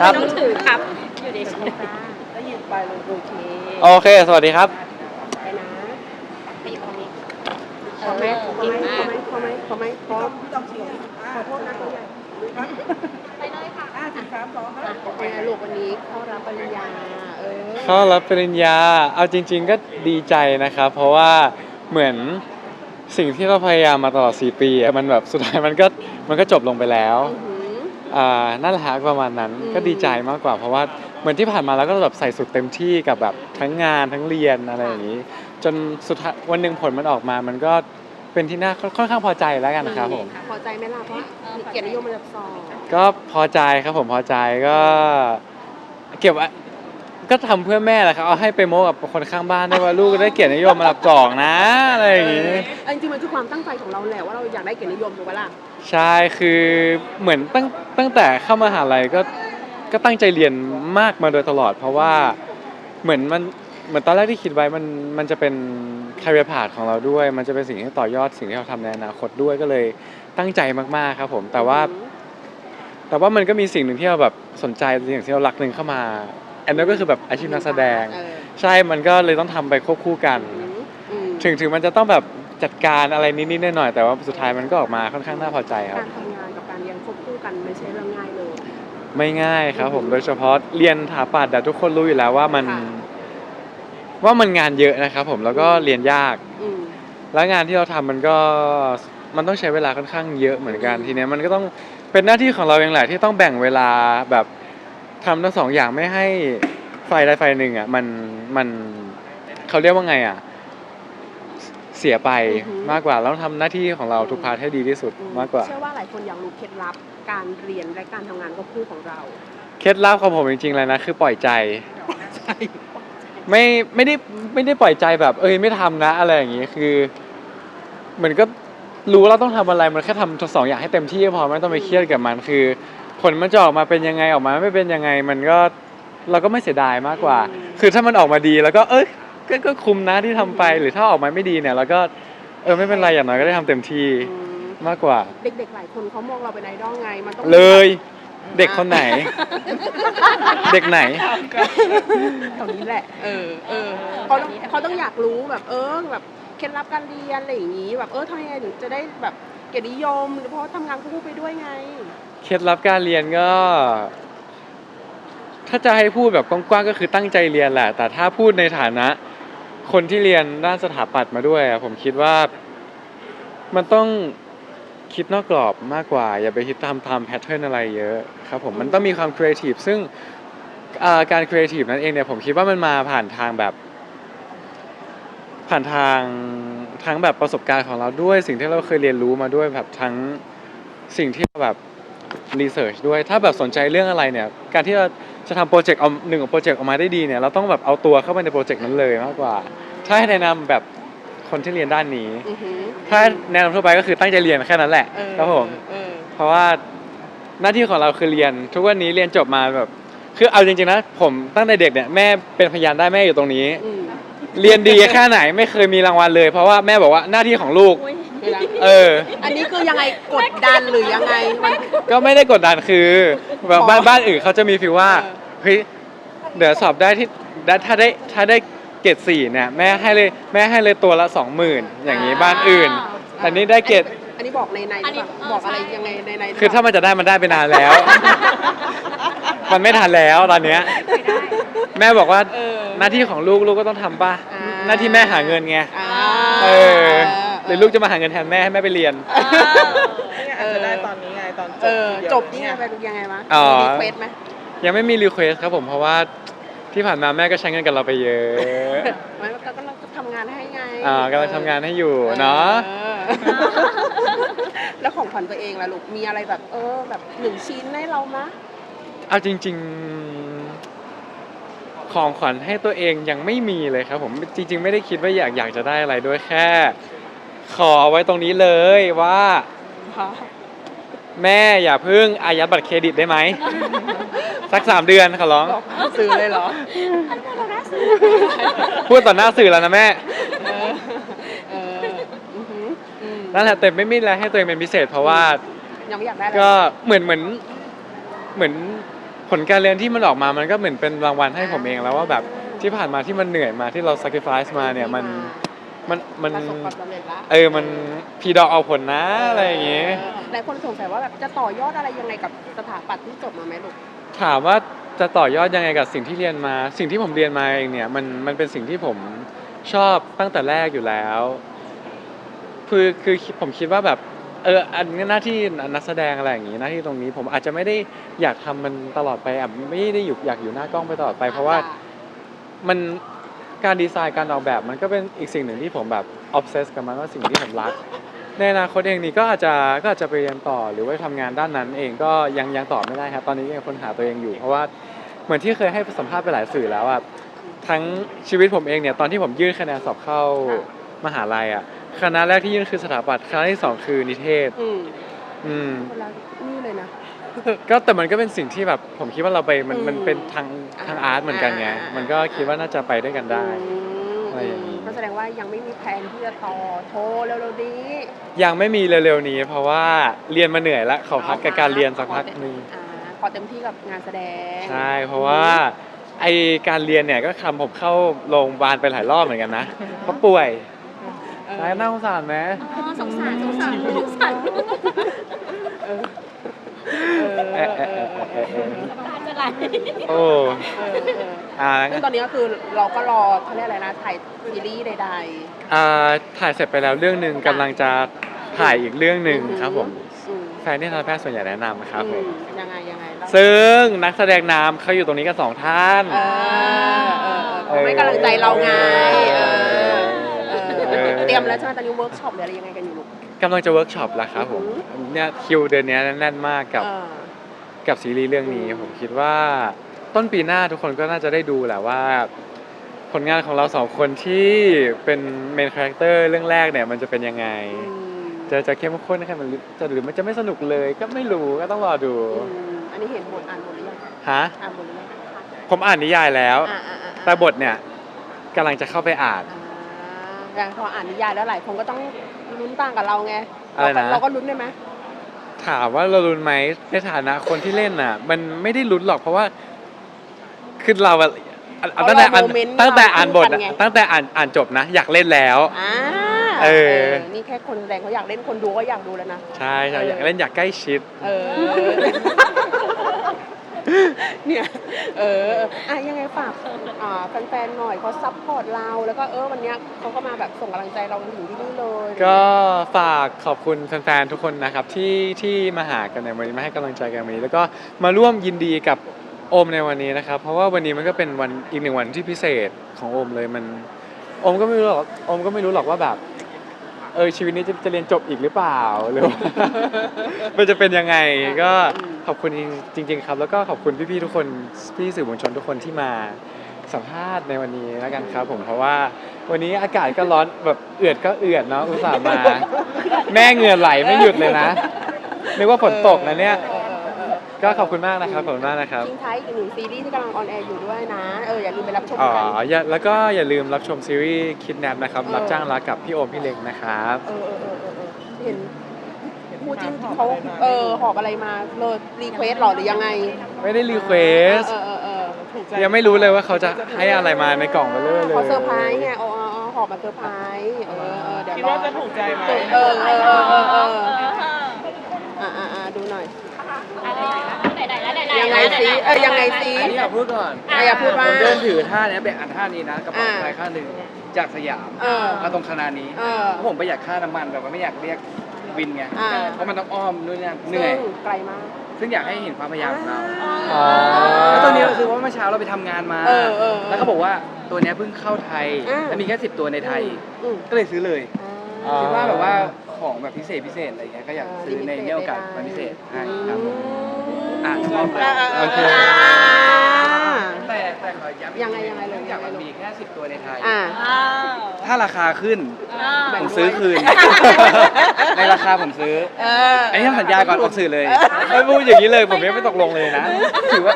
ครับต้องถือครับ อยู่ในโอช่เคจ้าได้ยินไปเลยโอเคโอเค สวัสดีครับ ไปนะไปอยู่ตรงนี้ขอไหมขอเก่งไหมมากขอไหมขอไหมขอไหมขอขอโทษนะตัวใหญ่ไปเลยค่ะอะสิบสามสองครับเป็นไงลูกวันนี้เข้ารับปริญญา เออเข้ารับปริญญา เอาจริง ๆ ก็ดีใจนะครับ เพราะว่าเหมือนสิ่งที่เราพยายามมาตลอด 4 ปีอะมันแบบสุดท้ายมันก็มันก็จบลงไปแล้ว อื้อหื ออ่านั่นแหละฮะประมาณนั้นอืมก็ดีใจมากกว่า เพราะว่าเหมือนที่ผ่านมาแล้วก็แบบใส่สุดเต็มที่กับแบบทั้งงานทั้งเรียนอะไรอย่างนี้ จนสุดท้ายวันหนึ่งผลมันออกมา มันก็เป็นที่น่าค่อนข้างพอใจแล้วกันนะครับผมพอใจไหมล่ะเพราะเกียรตินิยมอันดับสองก็พอใจครับผมพอใจก็เก็บไว้ก็ทำเพื่อแม่แหละครับเอาให้ไปโม้กับคนข้างบ้านด้วยว่าลูกได้เกียรตินิยมมาดับสองนะอะไรอย่างนี้เออจริงๆมันคือความตั้งใจของเราแหละว่าเราอยากได้เกียรตินิยมถูกปะล่ะ ใช่คือเหมือนตั้งตั้งแต่เข้ามหาลัยก็ก็ตั้งใจเรียนมากมาโดยตลอด เพราะว่าเหมือนมันเหมือนตอนแรกที่คิดไว้มันมันจะเป็นคาเรียพาธของเราด้วย มันจะเป็นสิ่งที่ต่อยอดสิ่งที่เราทำในอนาคตด้วยก็เลยตั้งใจมากๆครับผมแต่ว่า แต่ว่ามันก็มีสิ่งหนึ่งที่เราแบบสนใจสิ่งที่เรารักหนึ่งเข้ามาอันนั้นก็คือแบบอาชีพนักแสดง เออใช่มันก็เลยต้องทำไปควบคู่กัน อืมอืมถึงถึงมันจะต้องแบบ จัดการอะไรนิดๆหน่อยๆแต่ว่าสุดท้ายมันก็ออกมาค่อนข้างน่าพอใจครับการทำงานกับการเรียนควบคู่กันไม่ใช่เรื่องง่ายเลย ไม่ง่ายครับผมโดยเฉพาะเรียนถาปัดแต่ทุกคนรู้อยู่แล้วว่ามัน ค่ะ ว่ามันงานเยอะนะครับผมแล้วก็เรียนยาก อืม แล้วงานที่เราทำมันก็มันต้องใช้เวลาค่อนข้างเยอะเหมือนกันทีเนี้ยมันก็ต้องเป็นหน้าที่ของเราเองแหละที่ต้องแบ่งเวลาแบบทำทั้งสองอย่างไม่ให้ไฟใดไฟหนึ่งอะมันมันเขาเรียกว่าไงอะ เสียไปอือหือมากกว่าเราต้องทำหน้าที่ของเราทุกพาร์ทให้ดีที่สุดอืมากกว่า เชื่อว่าหลายคนอยากรู้เคล็ดลับการเรียนและการทำงานควบคู่ของเรา เคล็ดลับของผมจริงๆเลยนะคือปล่อยใจไม่ไม่ได้ไม่ได้ปล่อยใจแบบ เอ้ยไม่ทำนะอะไรอย่างงี้คือเหมือนก็รู้ว่าเราต้องทำอะไรมันแค่ทำทั้งสองอย่างให้เต็มที่ก็พอไม่ต้องไปเครียดกับมันคือ ผลมันจะออกมาเป็นยังไงออกมาไม่เป็นยังไง มันก็เราก็ไม่เสียดายมากกว่า อืม คือถ้ามันออกมาดีแล้วก็เอ้ย ก็ก็คุมนะที่ทำไปหรือถ้าออกมาไม่ดีเนี่ยเราก็เออไม่เป็นไรอย่างน้อยก็ได้ทำเต็มที่อืมมากกว่า เด็กๆหลายคนเขามองเราเป็นไอดอลไง มันต้องเลยเด็กคนไหน เด็กไหน แถวนี้แหละ เออเออเขาต้องเขาต้องอยากรู้แบบเออแบบเคล็ดลับการเรียนอะไรอย่างนี้แบบเออทำยังไงถึงจะได้แบบเกียรตินิยมเพราะว่าทำงานควบคู่ไปด้วยไง เคล็ดลับการเรียนก็ ถ้าจะให้พูดแบบกว้างๆก็คือตั้งใจเรียนแหละ แต่ถ้าพูดในฐานะ คนที่เรียนด้านสถาปัตย์มาด้วยอะผมคิดว่า มันต้องคิดนอกกรอบมากกว่า อย่าไปคิดตามตามแพทเทิร์นอะไรเยอะครับผมมันต้องมีความครีเอทีฟซึ่งอ่าการครีเอทีฟนั้นเองเนี่ยผมคิดว่ามันมาผ่านทางแบบ ผ่านทางทั้งแบบประสบการณ์ของเราด้วย สิ่งที่เราเคยเรียนรู้มาด้วยแบบทั้งสิ่งที่เราแบบรีเสิร์ชด้วยถ้าแบบสนใจเรื่องอะไรเนี่ย การที่เรา จะทำโปรเจกต์เอาหนึ่งโปรเจกต์ออกมาได้ดีเนี่ยเราต้องแบบเอาตัวเข้าไปในโปรเจกต์นั้นเลยมากกว่า ถ้าให้แนะนำแบบคนที่เรียนด้านนี้ อือหือถ้าแนะนำทั่วไปก็คือตั้งใจเรียนแค่นั้นแหละเออครับผม เออเพราะว่าหน้าที่ของเราคือเรียน ทุกวันนี้เรียนจบมาแบบ คือเอาจริงๆนะ ผมตั้งแต่เด็กเนี่ยแม่เป็นพยานได้แม่อยู่ตรงนี้อืมเรียนดีแค่ไหนไม่เคยมีรางวัลเลย เพราะว่าแม่บอกว่าหน้าที่ของลูกอุ้ยเวลาเออ อันนี้คือยังไงกดดันหรือยังไงมัน ก็ไม่ได้กดดันคือ แบบบ้านอ๋อบ้านอื่นเขาจะมีฟีลว่า เออ เฮ้ยเดี๋ยวสอบได้ที่ได้ถ้าได้ถ้าได้เกรดสี่เนี่ยแม่ให้เลยแม่ให้เลยตัวละสองหมื่นอย่างนี้บ้านอื่น แต่นี่ได้เกรดอันนี้บอกในในอันนี้บอกอะไรเออใช่ ยังไงในในคือถ้ามันจะได้มันได้ไปนานแล้ว มันไม่ทันแล้วตอนเนี้ยแม่บอกว่าเออ หน้าที่ของลูกลูกก็ต้องทำป่ะอ่า หน้าที่แม่หาเงินไงอ่าเออหรือลูกจะมาหาเงินแทนแม่ให้แม่ไปเรียน เออจะได้ตอนนี้ไงตอนจบเออทีเดียวจบนี่ไงไปยังไงวะอ๋อ มีรีเควสไหม ยังไม่มีรีเควสครับผมเพราะว่าที่ผ่านมาแม่ก็ใช้เงินกับเราไปเยอะ ไม่ก็กำลังทำงานให้ไงอ่ากำลังทำงานให้อยู่เนาะ ออแล้วของขวัญตัวเองล่ะลูก มีอะไรแบบ เออ แบบหนึ่งชิ้นให้เรามะ เอาจริง ๆ ของขวัญให้ตัวเองยังไม่มีเลยครับผมจริง ๆ ไม่ได้คิดว่าอยากอยากจะได้อะไรด้วยแค่ ขอไว้ตรงนี้เลยว่าแม่อย่าเพิ่งอายัดบัตรเครดิตได้ไหม สักสามเดือนขอร้อง บอกซื้อเลยเหรอพูดต่อหน้าสื่อแล้วนะแม่ เออ เอออือหืออืมนั่นแหละแต่ไม่มีอะไรให้ตัวเองเป็นพิเศษ เพราะว่ายังไม่อยากได้อะไรก็เหมือนเหมือนเหมือนผลการเรียนที่มันออกมา มันก็เหมือนเป็นรางวัลให้ผมเองแล้วว่าแบบที่ผ่านมาที่มันเหนื่อยมาที่เรา sacrifice มาเนี่ยมันมันมันประสบความสำเร็จละเออ มันพีดอกเอาผลนะอะไรอย่างงี้หลายคนสงสัยว่าแบบจะต่อยอดอะไรยังไงกับสถาปัตย์ที่จบมาไหมลูก ถามว่าจะต่อยอดยังไงกับสิ่งที่เรียนมา สิ่งที่ผมเรียนมาเองเนี่ยมันมันเป็นสิ่งที่ผมชอบตั้งแต่แรกอยู่แล้วคือคือผมคิดว่าแบบเอออันนี้หน้าที่นักแสดงอะไรอย่างงี้หน้าที่ตรงนี้ ผมอาจจะไม่ได้อยากทำมันตลอดไปอะไม่ได้อยู่อยากอยู่หน้ากล้องไปตลอดไป เพราะว่ามันการดีไซน์การออกแบบมันก็เป็นอีกสิ่งหนึ่งที่ผมแบบออฟเซสกับมันว่าสิ่งที่ผมรัก ในอนาคตเองนี่ก็อาจจะก็อาจจะไปเรียนต่อหรือว่าทำงานด้านนั้นเองก็ยังยังตอบไม่ได้ครับ ตอนนี้ยังค้นหาตัวเองอยู่ เพราะว่าเหมือนที่เคยให้สัมภาษณ์ไปหลายสื่อแล้วอะทั้งชีวิตผมเองเนี่ยตอนที่ผมยื่นคะแนนสอบเข้ามหาลัยอะคณะแรกที่ยื่นคือสถาปัตย์คณะที่สองคือนิเทศ อืมอืม คนละนี่เลยนะ ก็แต่มันก็เป็นสิ่งที่แบบผมคิดว่าเราไปมันอืมมันเป็นทางทางอาร์ตเหมือนกันไงอ่าอ่าอ่ามั มันก็คิดว่าน่าจะไปด้วยกันได้ อืม อะไรอย่างนี้ ก็แสดงว่ายังไม่มีแผนที่จะต่อโทรเร็วๆนี้ยังไม่มีเร็วๆนี้ เพราะว่าเรียนมาเหนื่อยแล้วขอพักกับการเรียนสักพักหนึงอ่าขอเต็มที่กับงานแสดงใช่เพราะว่าไอการเรียนเนี่ยก็ทำผมเข้าโรงพยาบาลไปหลายรอบเหมือนกันนะเพราะป่วยเออใช่น่าสงสารไหมอ๋อสงสารสงสารสงสารเออเอะเอะเอะเอะเอะเอะตาจะไหลโอ้เออเอออ่าซึ่งตอนนี้ก็คือเราก็รอเขาเรียกอะไรนะถ่ายซีรีส์ใดอ่าถ่ายเสร็จไปแล้วเรื่องหนึ่งกำลังจะถ่ายอีกเรื่องๆหนึ่งครับผมอืมแฟนที่ทันแพทย์ส่วนใหญ่แนะนำครับผอืมมยังไงยังไงเล่าซึ่งนักแสดงนำเขาอยู่ตรงนี้กันสองท่าน เออเออเออเขาให้กำลังใจเราไงเออเออเออเตรียมแล้วใช่ไหมตอนนี้เวิร์กช็อปหรืออะไรยังไงกันอยู่ลูก กำลังจะเวิร์กช็อปแล้วครับผมอือหืเนี่ยคิวเดือนเนี้ยแน่นมากกับเออ กับซีรีส์เรื่องนี้อืมผมคิดว่าต้นปีหน้าทุกคนก็น่าจะได้ดูแหละว่า ผลงานของเราสองคนที่เป็นเมนคาแรคเตอร์เรื่องแรกเนี่ยมันจะเป็นยังไงอืมจะจะเข้มข้นแค่มันจะหรือมันจะไม่สนุกเลยก็ไม่รู้ก็ต้องรอดูอืมอันนี้เห็นบทอ่านบทหรือยังฮะอ่านบทหรือยังผมอ่านนิยายแล้วอ่าอ่าอ่าแต่บทเนี่ยกำลังจะเข้าไปอ่านอ่าพออ่านนิยายแล้วหลายคนก็ต้องลุ้นต่างกับเราไงอะไรนะเราก็ลุ้นได้ไหม ถามว่าเราลุ้นไหมในฐานะคนที่เล่นน่ะ มันไม่ได้ลุ้นหรอกเพราะว่าคือเราอะอะตั้งแต่อ่านตั้งแต่อ่านบทอะตั้งแต่อ่านอ่านจบนะ อยากเล่นแล้ว อ่าเออ นี่แค่คนแสดงเขาอยากเล่นคนดูก็อยากดูแล้วนะ ใช่ใช่เออออยากเล่นอยากใกล้ชิด เออ เนี่ย เอออะยังไงฝากอ่าแฟนๆหน่อยเขาซัพพอร์ตเรา แล้วก็เออวันเนี้ยเขาก็มาแบบส่งกำลังใจเราถึงที่นี่เลยก็ฝากขอบคุณแฟนๆทุกคนนะครับที่ที่มาหากันในวันนี้มาให้กำลังใจกันวันนี้ แล้วก็มาร่วมยินดีกับโอมในวันนี้นะครับ เพราะว่าวันนี้มันก็เป็นวันอีกหนึ่งวันที่พิเศษของโอมเลยมันโอมก็ไม่รู้หรอกโอมก็ไม่รู้หรอกว่าแบบเออชีวิตนี้จะจะเรียนจบอีกหรือเปล่าหรือว่า มันจะเป็นยังไงก็ อบคุณจริง ๆ ครับ แล้วก็ขอบคุณพี่ๆทุกคนพี่สื่อมวลชนทุกคนที่มาสัมภาษณ์ในวันนี้แล้วกันครับ ผมเพราะว่าวันนี้อากาศก็ร้อนแบบเอือดก็เอือดเนาะอุตส่าห์มา แม่เหงื่อไหลไม่หยุดเลยนะนึกว่าฝนตกนะเนี่ยออออเออก็ขอบคุณมากนะครับขอบคุณมากนะครับ ทิ้งท้ายอีกหนึ่งซีรีส์ที่กำลังออนแอร์อยู่ด้วยนะ เอออย่าลืมไปรับชมอ๋อกัน อย่าแล้วก็อย่าลืมรับชมซีรีส์คิดแนปนะครับเออรับจ้างรักกับพี่โอมพี่เล็กนะครับ เออเออเออเออเออเห็น คู่จิ้นเขาเออหอบอะไรมาเลยรีเควสหรอหรือยังไงไม่ได้รีเควสเออเออเออยังไม่รู้เลยว่าเขาจะให้อะไรมาในกล่องเบลเลอร์เลยเขาเซอร์ไพรส์ไงเออเออเออหอบมาเซอร์ไพรส์เออเออเดี๋ยวคิดรอว่าจะถูกใจไหมเออเออเออเออเออเอออ่าอ่าอ่าดูหน่อยไหนๆแล้วไหนๆแล้วยังไงสิเออยังไงสิอันนี้อยากพูดก่อนอะอย่าพูดว่าผมเดินถือท่าเนี้ยแบบอันท่านี้นะกระเป๋าอ่าใบข้างหนึ่งจากสยามเออมาตรงคณะนี้เออเพราะผมประหยัดค่าน้ำมันแบบว่าไม่อยากเรียก วินไงอ่า เพราะมันต้องอ้อมนู่นนี่นั่นเหนื่อย ซึ่งไกลมาก ซึ่งอยากให้เห็นความพยายามของเรา อ๋อ แล้วตอนนี้ก็คือว่าเมื่อเช้าเราไปทำงานมา เออเออแล้วเขาบอกว่าตัวเนี้ยเพิ่งเข้าไทย อ่า และมีแค่สิบตัวในไทย อืมก็เลยซื้อเลยอ่าคิดว่าแบบว่าของแบบพิเศษพิเศษอะไรเงี้ยก็อยากซื้อในเนี้ยโอกาสวันพิเศษให้ครับผม อะชอบอ่าอ่าโอเค อ่า แต่แต่ขอย้ำอีกยังไงยังไงเลยเนื่ องจากมันมีแค่สิบตัวในไทย อ่า อ้าวถ้าราคาขึ้น อ้าวแบ่ง ผมซื้อคืน ในราคาผมซื้อ เอออันนี้ทำสัญญาก่อนออกสื่อเลยไม่พูดอย่างนี้เลยผมยังไม่ตกลงเลยนะ ถือว่า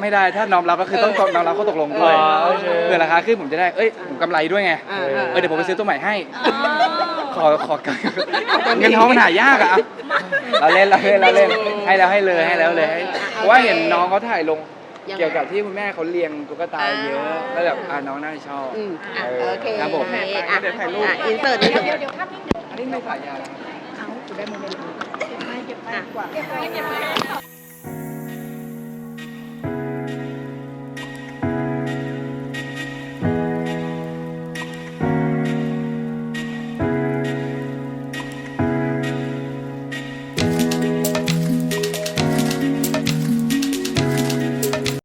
ไม่ได้ถ้าน้อมรับก็คือต้องน้อมรับข้อตกลงด้วยอ๋อโอเค เผื่อราคาขึ้นผมจะได้เอ้ยผมกำไรด้วยไงอ่าเออ่าเออเดี๋ยวผมไปซื้อตัวใหม่ให้อ้าวขอขอเงินท้องมันหายากอะเราเล่นเราเล่นเราเล่นให้แล้วให้เลยให้แล้วเลยให้เพราะว่าเห็นน้องเขาถ่ายลง ยังไง เกี่ยวกับที่คุณแม่เขาเลี้ยงตุ๊กตาเยอะอ่าแล้วแบบอ่าน้องน่าจะชอบอืมอะโอเคครับผมโอเคอะเดี๋ยวถ่ายรูป อะอินเสิร์ตนิดนึง อันนี้ไม่สายยานะครับอะ